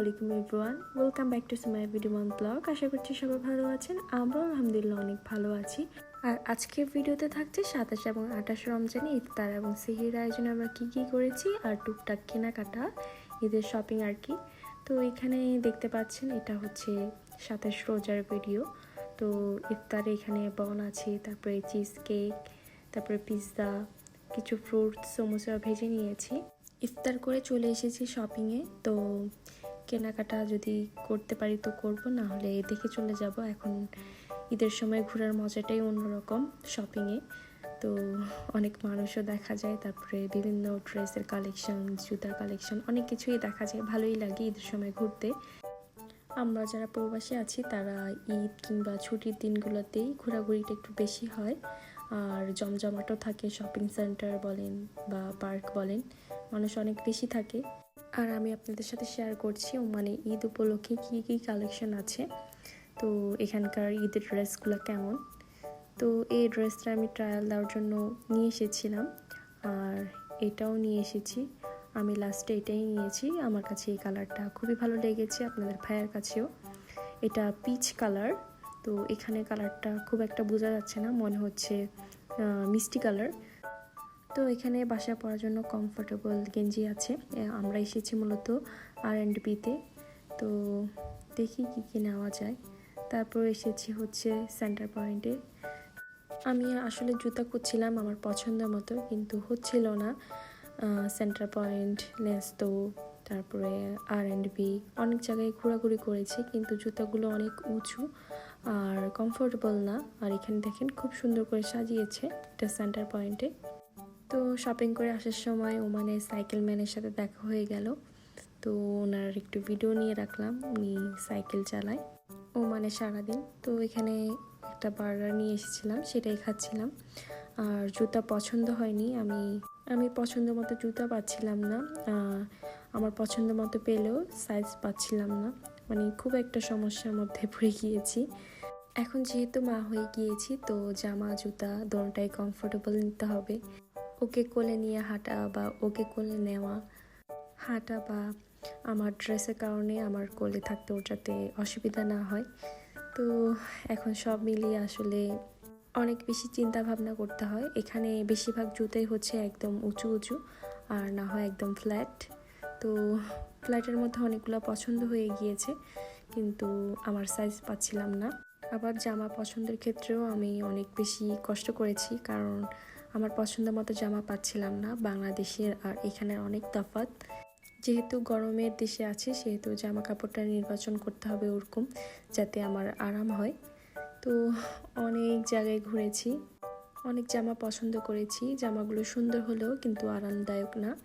আলাইকুম everyone, welcome back to my video মন blog. আশা করছি সবাই ভালো আছেন, আমরাও আলহামদুলিল্লাহ অনেক ভালো আছি। আর আজকের ভিডিওতে থাকছে সাতাশ এবং আঠাশ রমজানে ইফতার এবং সিহির আয়োজনে আমরা কী কী করেছি আর টুকটাক কেনাকাটা, ঈদের শপিং আর কি। তো এখানে দেখতে পাচ্ছেন, এটা হচ্ছে সাতাশ রোজার ভিডিও তো ইফতারে এখানে বন আছে, তারপরে চিজ কেক তারপরে পিৎজা কিছু ফ্রুটস সমোসা ভেজে নিয়েছি। ইফতার করে চলে এসেছি শপিংয়ে তো কেনাকাটা যদি করতে পারি তো করব, না হলে দেখে চলে যাব। এখন ঈদের সময় ঘোরার মজাটাই অন্যরকম শপিংয়ে তো অনেক মানুষও দেখা যায়, তারপরে বিভিন্ন ড্রেসের কালেকশন জুতার কালেকশন অনেক কিছুই দেখা যায়। ভালোই লাগে ঈদের সময় ঘুরতে। আমরা যারা প্রবাসী আছি, তারা ঈদ কিংবা ছুটির দিনগুলোতেই ঘোরাঘুরিটা একটু বেশি হয়। আর জমজমাটও থাকে শপিং সেন্টার বলেন বা পার্ক বলেন, মানুষ অনেক বেশি থাকে। আর আমি আপনাদের সাথে শেয়ার করছি মানে ঈদ উপলক্ষে কী কী কালেকশন আছে। তো এখানকার ঈদের ড্রেসগুলো কেমন? তো এই ড্রেসটা আমি ট্রায়াল দেওয়ার জন্য নিয়ে এসেছিলাম, আর এটাও নিয়ে এসেছি। আমি লাস্টে এটাই নিয়েছি। আমার কাছে এই কালারটা খুবই ভালো লেগেছে আপনাদের ভাইয়ের কাছেও। এটা পিচ কালার তো এখানে কালারটা খুব একটা বোঝা যাচ্ছে না, মনে হচ্ছে মিষ্টি কালার তো এখানে বাসায় পরার জন্য কমফোর্টেবল গেঞ্জি আছে। আমরা এসেছি মূলত আর অ্যান্ড বিতে তো। দেখি কী কী নেওয়া যায়। তারপর এসেছি হচ্ছে সেন্টার পয়েন্টে আমি আসলে জুতা খুঁজছিলাম আমার পছন্দ মতো, কিন্তু হচ্ছিল না। সেন্টার পয়েন্ট নেস্তো তারপরে আর অ্যান্ড বি অনেক জায়গায় ঘোরাঘুরি করেছি, কিন্তু জুতাগুলো অনেক উঁচু আর কমফোর্টেবল না। আর এখানে দেখেন খুব সুন্দর করে সাজিয়েছে এটা সেন্টার পয়েন্টে তো শপিং করে আসার সময় ওমানে সাইকেল ম্যানের সাথে দেখা হয়ে গেল। তো ওনার একটু ভিডিও নিয়ে রাখলাম, উনি সাইকেল চালায় ও মানে সারাদিন। তো এখানে একটা বার্গার নিয়ে এসেছিলাম, সেটাই খাচ্ছিলাম। আর জুতা পছন্দ হয়নি, আমি আমি পছন্দ মতো জুতা পাচ্ছিলাম না আমার পছন্দ মতো পেলেও সাইজ পাচ্ছিলাম না। মানে খুব একটা সমস্যার মধ্যে পড়ে গিয়েছি। এখন যেহেতু মা হয়ে গিয়েছি, তো জামা, জুতা দোনোটাই কমফোর্টেবল নিতে হবে। ওকে কোলে নিয়ে হাঁটা বা ওকে কোলে নেওয়া, হাঁটা বা আমার ড্রেসের কারণে আমার কোলে থাকতে ওর যাতে অসুবিধা না হয়। তো এখন সব মিলিয়ে আসলে অনেক বেশি চিন্তা ভাবনা করতে হয়। এখানে বেশিরভাগ জুতোই হচ্ছে একদম উঁচু উঁচু আর না হয় একদম ফ্ল্যাট তো ফ্ল্যাটের মধ্যে অনেকগুলো পছন্দ হয়ে গিয়েছে, কিন্তু আমার সাইজ পাচ্ছিলাম না। আবার জামা পছন্দের ক্ষেত্রেও আমি অনেক বেশি কষ্ট করেছি, কারণ আমার পছন্দ মতো জামা পাচ্ছিলাম না। বাংলাদেশের আর এখানের অনেক তফাৎ। যেহেতু গরমের দেশে আছে, সেহেতু জামা কাপড়টা নির্বাচন করতে হবে ওরকম, যাতে আমার আরাম হয়। তো অনেক জায়গায় ঘুরেছি। অনেক জামা পছন্দ করেছি। জামাগুলো সুন্দর হলেও কিন্তু আরামদায়ক না।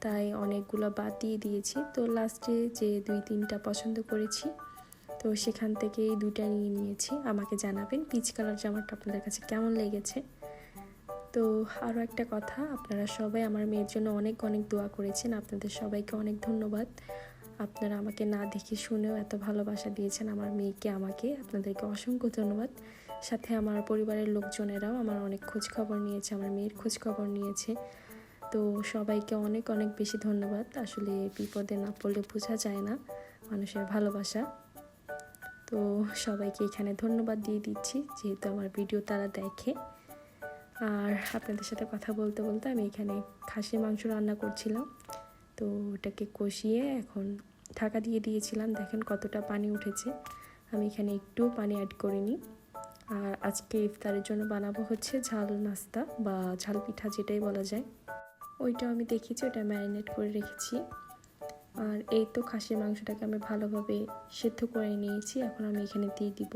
তাই অনেকগুলো বাদ দিয়ে দিয়েছি। তো লাস্টে যে দুই, তিনটা পছন্দ করেছি, তো সেখান থেকেই দুইটা নিয়ে নিয়েছি। আমাকে জানাবেন পিচ কালার জামাটা আপনাদের কাছে কেমন লেগেছে। তো আরও একটা কথা, আপনারা সবাই আমার মেয়ের জন্য অনেক অনেক দোয়া করেছেন। আপনাদের সবাইকে অনেক ধন্যবাদ। আপনারা আমাকে না দেখে শুনেও এত ভালোবাসা দিয়েছেন আমার মেয়েকে, আমাকে। আপনাদেরকে অসংখ্য ধন্যবাদ। সাথে আমার পরিবারের লোকজনেরাও আমার অনেক খোঁজ খবর নিয়েছে, আমার মেয়ের খোঁজ খবর নিয়েছে। তো সবাইকে অনেক অনেক বেশি ধন্যবাদ। আসলে বিপদে না পড়লে বোঝা যায় না মানুষের ভালোবাসা। তো সবাইকে এখানে ধন্যবাদ দিয়ে দিচ্ছি, যেহেতু আমার ভিডিও তারা দেখে। আর আপনাদের সাথে কথা বলতে বলতে আমি এখানে খাসির মাংস রান্না করছিলাম। তো ওটাকে কষিয়ে এখন ঢাকা দিয়ে দিয়েছিলাম। দেখেন কতটা পানি উঠেছে। আমি এখানে একটু পানি অ্যাড করিনি আর আজকে ইফতারের জন্য বানাবো হচ্ছে ঝাল নাস্তা বা ঝাল পিঠা যেটাই বলা যায়। ওইটাও আমি দেখেছি, ওটা ম্যারিনেট করে রেখেছি। আর এই তো খাসির মাংসটাকে আমি ভালোভাবে সেদ্ধ করে নিয়েছি। এখন আমি এখানে দিয়ে দিব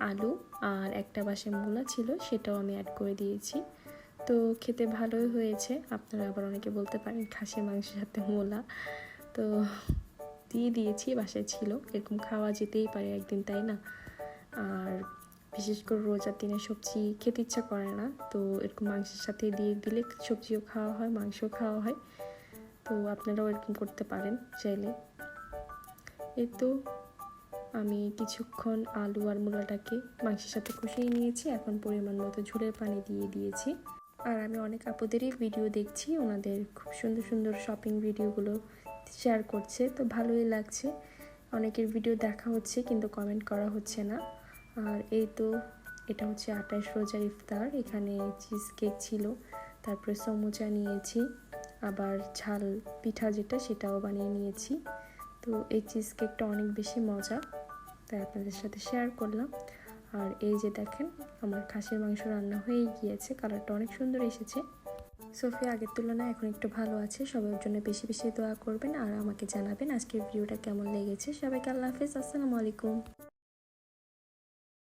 আলু। আর একটা বাসে মূলা ছিল, সেটাও আমি অ্যাড করে দিয়েছি। তো খেতে ভালোই হয়েছে। আপনারা আবার অনেকে বলতে পারেন খাসির মাংসের সাথে মোলা। তো দিয়ে দিয়েছি, বাসায় ছিল। এরকম খাওয়া যেতেই পারে একদিন, তাই না? আর বিশেষ করে রোজার দিনে সবজি খেতে ইচ্ছা করে না। তো এরকম মাংসের সাথে দিয়ে দিলে সবজিও খাওয়া হয়, মাংসও খাওয়া হয়। তো আপনারাও এরকম করতে পারেন চাইলে। এই তো আমি কিছুক্ষণ আলু আর মূলাটাকে মাংসের সাথে কষিয়ে নিয়েছি। এখন পরিমাণ মতো ঝোলের পানি দিয়ে দিয়েছি। আর আমি অনেক আপুদেরই ভিডিও দেখছি, ওনাদের খুব সুন্দর সুন্দর শপিং ভিডিওগুলো শেয়ার করছে, তো ভালোই লাগছে। অনেকের ভিডিও দেখা হচ্ছে কিন্তু কমেন্ট করা হচ্ছে না। আর এই তো, এটা হচ্ছে আটাইশ রোজার ইফতার, এখানে চিজ কেক ছিল, তারপরে সমুচা নিয়েছি, আবার ঝাল পিঠা যেটা সেটাও বানিয়ে নিয়েছি। তো এই চিজ কেকটা অনেক বেশি মজা, তাই আপনাদের সাথে শেয়ার করলাম। আর এই যে দেখেন, আমার খাসির মাংস রান্না হয়েই গিয়েছে, কালারটা অনেক সুন্দর এসেছে। সোফিয়া, আগের তুলনায় এখন একটু ভালো আছে সবার জন্য বেশি বেশি দোয়া করবেন আর আমাকে জানাবেন আজকের ভিডিওটা কেমন লেগেছে। সবাইকে আল্লাহ হাফিজ, আসসালামু আলাইকুম।